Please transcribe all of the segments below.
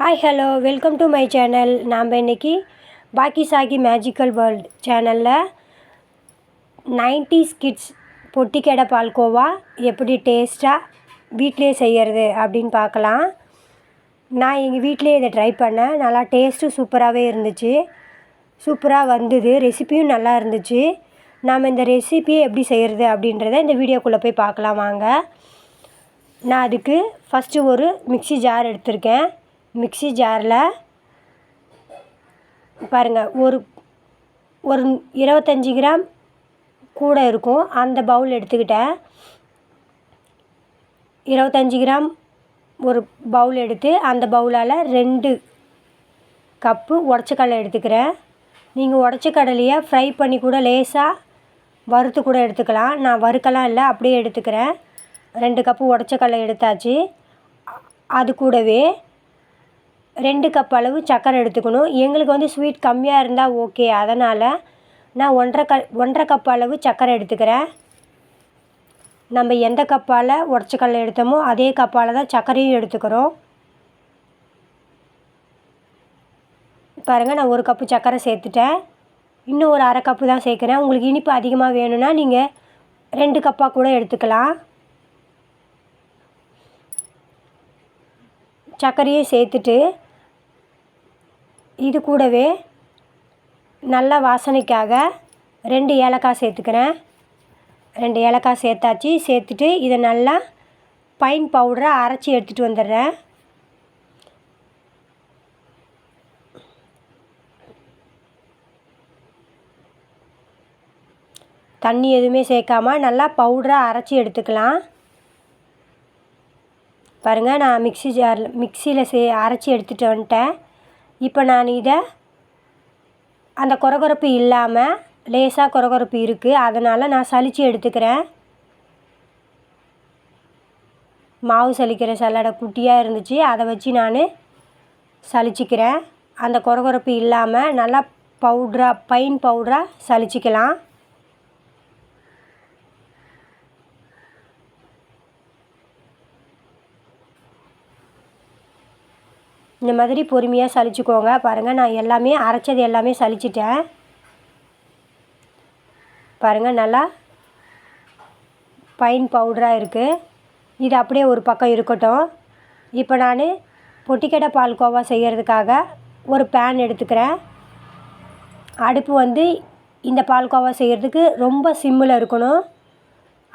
Hi hello welcome to my channel நாம் இன்றைக்கி பாக்கி சாகி மேஜிக்கல் வேர்ல்ட் சேனலில் நைன்டிஸ் கிட்ஸ் பொட்டிக்கடை பால்கோவா எப்படி டேஸ்ட்டாக வீட்டிலே செய்கிறது அப்படின்னு பார்க்கலாம். நான் எங்கள் வீட்டிலே இதை ட்ரை பண்ணேன். நல்லா டேஸ்ட்டும் சூப்பராகவே இருந்துச்சு. சூப்பராக வந்தது. ரெசிப்பியும் நல்லா இருந்துச்சு. நாம் இந்த ரெசிபியை எப்படி செய்கிறது அப்படின்றத இந்த வீடியோக்குள்ளே போய் பார்க்கலாம் வாங்க. நான் அதுக்கு ஃபஸ்ட்டு ஒரு மிக்ஸி ஜார் எடுத்திருக்கேன். மிக்ஸி ஜாரில் பாருங்கள் ஒரு ஒரு இருபத்தஞ்சி கிராம் கூட இருக்கும். அந்த பவுல் எடுத்துக்கிட்டேன். இருபத்தஞ்சி கிராம் ஒரு பவுல் எடுத்து அந்த பவுலால் ரெண்டு கப்பு உடச்சக்கடலை எடுத்துக்கிறேன். நீங்கள் உடச்சக்கடலையை ஃப்ரை பண்ணி கூட லேசாக வறுத்து கூட எடுத்துக்கலாம். நான் வறுக்கலாம் இல்லை அப்படியே எடுத்துக்கிறேன். ரெண்டு கப்பு உடச்ச கடலை எடுத்தாச்சு. அது கூடவே ரெண்டு கப் அளவு சக்கரை எடுத்துக்கணும். எங்களுக்கு வந்து ஸ்வீட் கம்மியாக இருந்தால் ஓகே அதனால் நான் ஒன்றரை க ஒன்றரை கப் அளவு சர்க்கரை எடுத்துக்கிறேன். நம்ம எந்த கப்பால் உடச்ச எடுத்தோமோ அதே கப்பால் தான் சர்க்கரையும் எடுத்துக்கிறோம். பாருங்கள் நான் ஒரு கப்பு சர்க்கரை சேர்த்துட்டேன். இன்னும் ஒரு அரை கப்பு தான் சேர்க்குறேன். உங்களுக்கு இனிப்பு அதிகமாக வேணும்னா நீங்கள் ரெண்டு கப்பாக கூட எடுத்துக்கலாம். சர்க்கரையும் சேர்த்துட்டு இது கூடவே நல்ல வாசனைக்காக ரெண்டு ஏலக்காய் சேர்த்துக்கிறேன். ரெண்டு ஏலக்காய் சேர்த்தாச்சு. சேர்த்துட்டு இதை நல்லா பைன் பவுடரை அரைச்சி எடுத்துகிட்டு வந்துடுறேன். தண்ணி எதுவுமே சேர்க்காம நல்லா பவுடராக அரைச்சி எடுத்துக்கலாம். பாருங்கள் நான் மிக்ஸி ஜாரில் மிக்சியில் சே அரைச்சி எடுத்துகிட்டு வந்துட்டேன். இப்போ நான் இதை அந்த குறகுறப்பு இல்லாமல் லேசாக குறகுறப்பு இருக்குது அதனால் நான் சலித்து எடுத்துக்கிறேன். மாவு சலிக்கிற சல்லடை குட்டியாக இருந்துச்சு. அதை வச்சு நான் சலிச்சிக்கிறேன் அந்த குறகுறப்பு இல்லாமல் நல்லா பவுட்ராக பைன் பவுட்ராக சலிச்சிக்கலாம் இந்த மாதிரி பொறுமையாக சலிச்சுக்கோங்க. பாருங்கள் நான் எல்லாமே அரைச்சது எல்லாமே சலிச்சிட்டேன். பாருங்கள் நல்லா பைன் பவுடராக இருக்குது இது அப்படியே ஒரு பக்கம் இருக்கட்டும். இப்போ நான் பொட்டிக்கடை பால்கோவா செய்கிறதுக்காக ஒரு பேன் எடுத்துக்கிறேன். அடுப்பு வந்து இந்த பால்கோவா செய்கிறதுக்கு ரொம்ப சிம்மில் இருக்கணும்.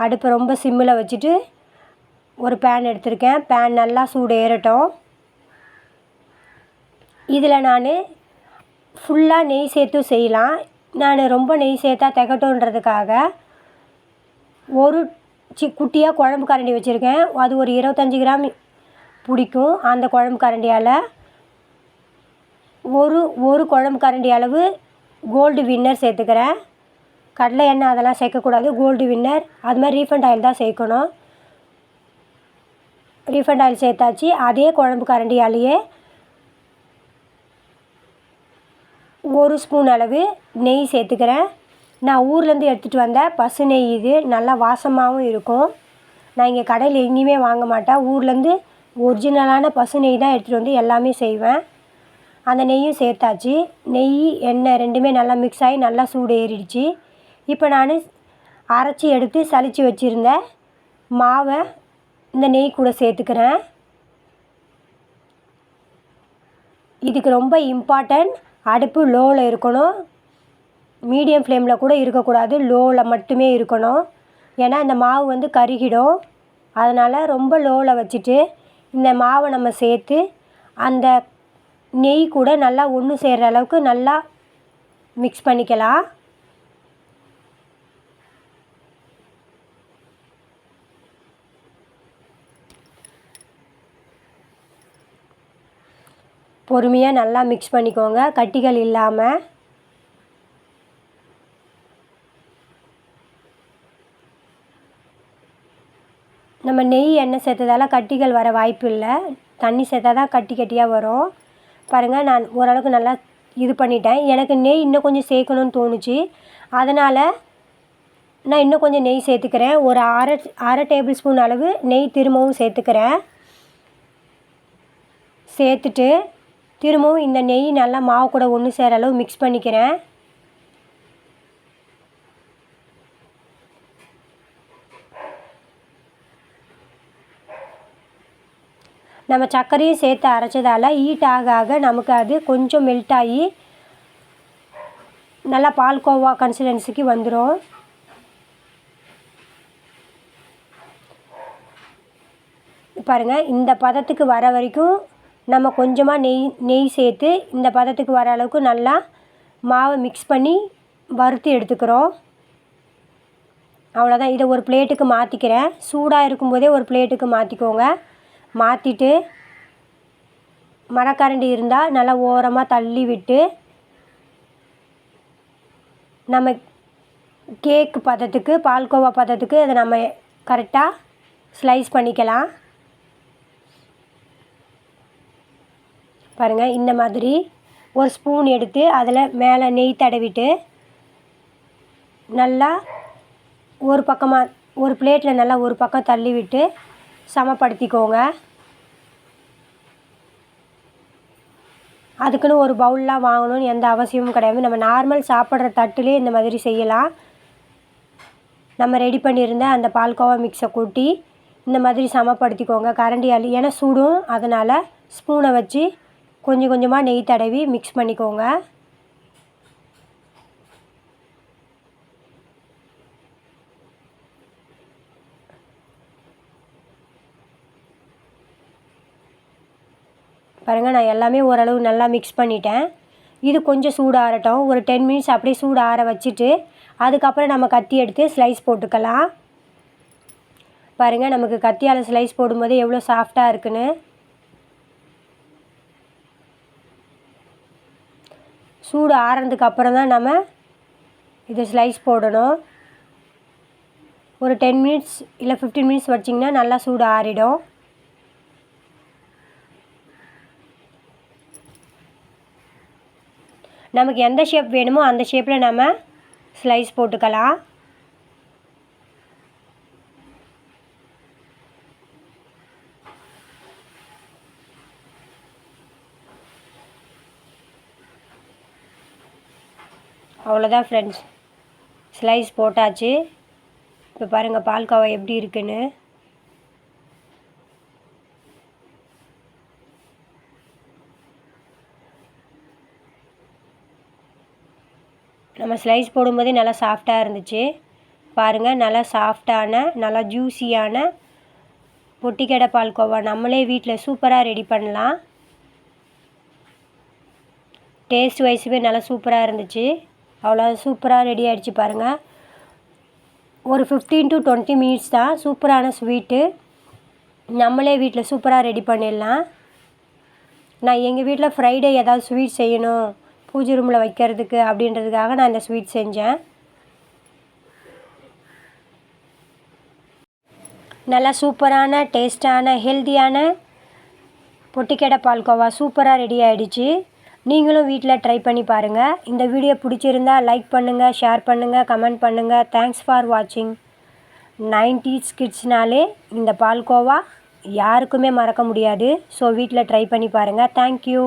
அடுப்பை ரொம்ப சிம்மில் வச்சுட்டு ஒரு பேன் எடுத்திருக்கேன். பேன் நல்லா சூடு ஏறட்டும் இதில் நான் ஃபுல்லாக நெய் சேர்த்தும் செய்யலாம். நான் ரொம்ப நெய் சேர்த்தா திகட்டுன்றதுக்காக ஒரு சி குட்டியாக குழம்பு கரண்டி வச்சுருக்கேன். அது ஒரு இருபத்தஞ்சி கிராம் பிடிக்கும் அந்த குழம்பு கரண்டியால். ஒரு ஒரு குழம்பு கரண்டி அளவு கோல்டு வின்னர் சேர்த்துக்கிறேன். கடலை எண்ணெய் அதெல்லாம் சேர்க்கக்கூடாது. Gold winner. அது மாதிரி ரீஃபண்ட் ஆயில் தான் சேர்க்கணும். ரீஃபண்ட் ஆயில் சேர்த்தாச்சு. அதே குழம்பு கரண்டியாலேயே ஒரு ஸ்பூன் அளவு நெய் சேர்த்துக்கிறேன். நான் ஊர்லேருந்து எடுத்துகிட்டு வந்த பசு நெய் இது நல்லா வாசமாகவும் இருக்கும். நான் இங்கே கடையில் எங்கேயுமே வாங்க மாட்டேன். ஊர்லேருந்து ஒரிஜினலான பசு நெய் தான் எடுத்துகிட்டு வந்து எல்லாமே செய்வேன். அந்த நெய்யும் சேர்த்தாச்சு. நெய் எண்ணெய் ரெண்டுமே நல்லா மிக்ஸ் ஆகி நல்லா சூடு ஏறிடுச்சு இப்போ நான் அரைச்சி எடுத்து சலித்து வச்சுருந்த மாவை இந்த நெய் கூட சேர்த்துக்கிறேன். இதுக்கு ரொம்ப இம்பார்ட்டன்ட் அடுப்பு லோவில் இருக்கணும். மீடியம் ஃப்ளேமில் கூட இருக்கக்கூடாது. லோவில் மட்டுமே இருக்கணும். ஏன்னா இந்த மாவு வந்து கருகிடும். அதனால் ரொம்ப லோவில் வச்சுட்டு இந்த மாவை நம்ம சேர்த்து அந்த நெய் கூட நல்லா ஒன்று சேர்கிற அளவுக்கு நல்லா மிக்ஸ் பண்ணிக்கலாம். பொறுமையாக நல்லா மிக்ஸ் பண்ணிக்கோங்க. கட்டிகள் இல்லாமல் நம்ம நெய் எண்ணெய் சேர்த்ததால கட்டிகள் வர வாய்ப்பு இல்லை. தண்ணி சேர்த்தா தான் கட்டி கட்டியாக வரும். பாருங்கள் நான் ஓரளவுக்கு நல்லா இது பண்ணிட்டேன். எனக்கு நெய் இன்னும் கொஞ்சம் சேர்க்கணுன்னு தோணுச்சு. அதனால் நான் இன்னும் கொஞ்சம் நெய் சேர்த்துக்கிறேன். ஒரு அரை அரை டேபிள் ஸ்பூன் அளவு நெய் திரும்பவும் சேர்த்துக்கிறேன். சேர்த்துட்டு திரும்பவும் இந்த நெய் நல்லா மாவு கூட ஒன்று சேர அளவு மிக்ஸ் பண்ணிக்கிறேன். நம்ம சர்க்கரையும் சேர்த்து அரைச்சதால் ஹீட் ஆக ஆக நமக்கு அது கொஞ்சம் மெல்ட் ஆகி நல்லா பால்கோவா கன்சிஸ்டன்சிக்கு வந்துடும் பாருங்கள் இந்த பதத்துக்கு வர வரைக்கும் நம்ம கொஞ்சமாக நெய் நெய் சேர்த்து இந்த பதத்துக்கு வர அளவுக்கு நல்லா மாவை மிக்ஸ் பண்ணி வறுத்து எடுத்துக்கிறோம். அவ்வளோதான் இதை ஒரு பிளேட்டுக்கு மாற்றிக்கிறேன் சூடாக இருக்கும்போதே ஒரு பிளேட்டுக்கு மாற்றிக்கோங்க மாற்றிட்டு மரக்கரண்டி இருந்தால் நல்லா ஓரமாக தள்ளி விட்டு நம்ம கேக்கு பதத்துக்கு பால்கோவா பதத்துக்கு அதை நம்ம கரெக்டாக ஸ்லைஸ் பண்ணிக்கலாம். பாருங்கள் இந்த மாதிரி ஒரு ஸ்பூன் எடுத்து அதில் மேலே நெய் தடவிட்டு நல்லா ஒரு பக்கமாக ஒரு பிளேட்டில் நல்லா ஒரு பக்கம் தள்ளி விட்டு சமப்படுத்திக்கோங்க. அதுக்குன்னு ஒரு பவுல்லாம் வாங்கணும்னு எந்த அவசியமும் கிடையாது. நம்ம நார்மல் சாப்பிட்ற தட்டுலேயே இந்த மாதிரி செய்யலாம். நம்ம ரெடி பண்ணியிருந்த அந்த பால்கோவா மிக்ஸை கூட்டி இந்த மாதிரி சமப்படுத்திக்கோங்க. கரண்டி அள்ளி ஏன்னா சுடும் அதனால் ஸ்பூனை வச்சு கொஞ்சம் கொஞ்சமாக நெய் தடவி மிக்ஸ் பண்ணிக்கோங்க. பாருங்கள் நான் எல்லாமே ஓரளவு நல்லா மிக்ஸ் பண்ணிட்டேன். இது கொஞ்சம் சூடு ஆறட்டும் ஒரு டென் மினிட்ஸ் அப்படியே சூடு ஆற வச்சுட்டு அதுக்கப்புறம் நம்ம கத்தி எடுத்து ஸ்லைஸ் போட்டுக்கலாம். பாருங்கள் நமக்கு கத்தியால் ஸ்லைஸ் போடும்போது எவ்வளோ சாஃப்டாக இருக்குன்னு. சூடு ஆறுனதுக்கு அப்புறம் தான் நம்ம இது ஸ்லைஸ் போடணும். ஒரு டென் மினிட்ஸ் இல்லை ஃபிஃப்டீன் மினிட்ஸ் வச்சிங்கன்னா நல்லா சூடு ஆறிடும். நமக்கு எந்த ஷேப் வேணுமோ அந்த ஷேப்பில் நம்ம ஸ்லைஸ் போட்டுக்கலாம். அவ்வளோதான் ஃப்ரெண்ட்ஸ் ஸ்லைஸ் போட்டாச்சு. இப்போ பாருங்கள் பால்கோவா எப்படி இருக்குன்னு. நம்ம ஸ்லைஸ் போடும்போதே நல்லா சாஃப்டாக இருந்துச்சு. பாருங்கள் நல்லா சாஃப்டான நல்லா ஜூஸியான பொட்டிக்கடை பால்கோவா நம்மளே வீட்டில் சூப்பராக ரெடி பண்ணலாம். டேஸ்ட் வைஸுமே நல்லா சூப்பராக இருந்துச்சு. அவ்வளோ சூப்பராக ரெடி ஆகிடுச்சு பாருங்கள் ஒரு ஃபிஃப்டீன் டு டுவெண்ட்டி மினிட்ஸ் தான் சூப்பரான ஸ்வீட்டு நம்மளே வீட்டில் சூப்பராக ரெடி பண்ணிடலாம். நான் எங்கள் வீட்டில் ஃப்ரைடே ஏதாவது ஸ்வீட் செய்யணும் பூஜை ரூமில் வைக்கிறதுக்கு அப்படின்றதுக்காக நான் இந்த ஸ்வீட் செஞ்சேன். நல்லா சூப்பரான டேஸ்டான ஹெல்த்தியான பொட்டிக்கடை பால்கோவா சூப்பராக ரெடி ஆகிடுச்சு நீங்களும் வீட்டில் ட்ரை பண்ணி பாருங்கள் இந்த வீடியோ பிடிச்சிருந்தா லைக் பண்ணுங்கள் ஷேர் பண்ணுங்கள் கமெண்ட் பண்ணுங்கள் தேங்க்ஸ் ஃபார் வாட்சிங் நைன்டிஸ் கிட்ஸ்னாலே இந்த பால்கோவா யாருக்குமே மறக்க முடியாது. ஸோ வீட்டில் ட்ரை பண்ணி பாருங்கள் தேங்க்யூ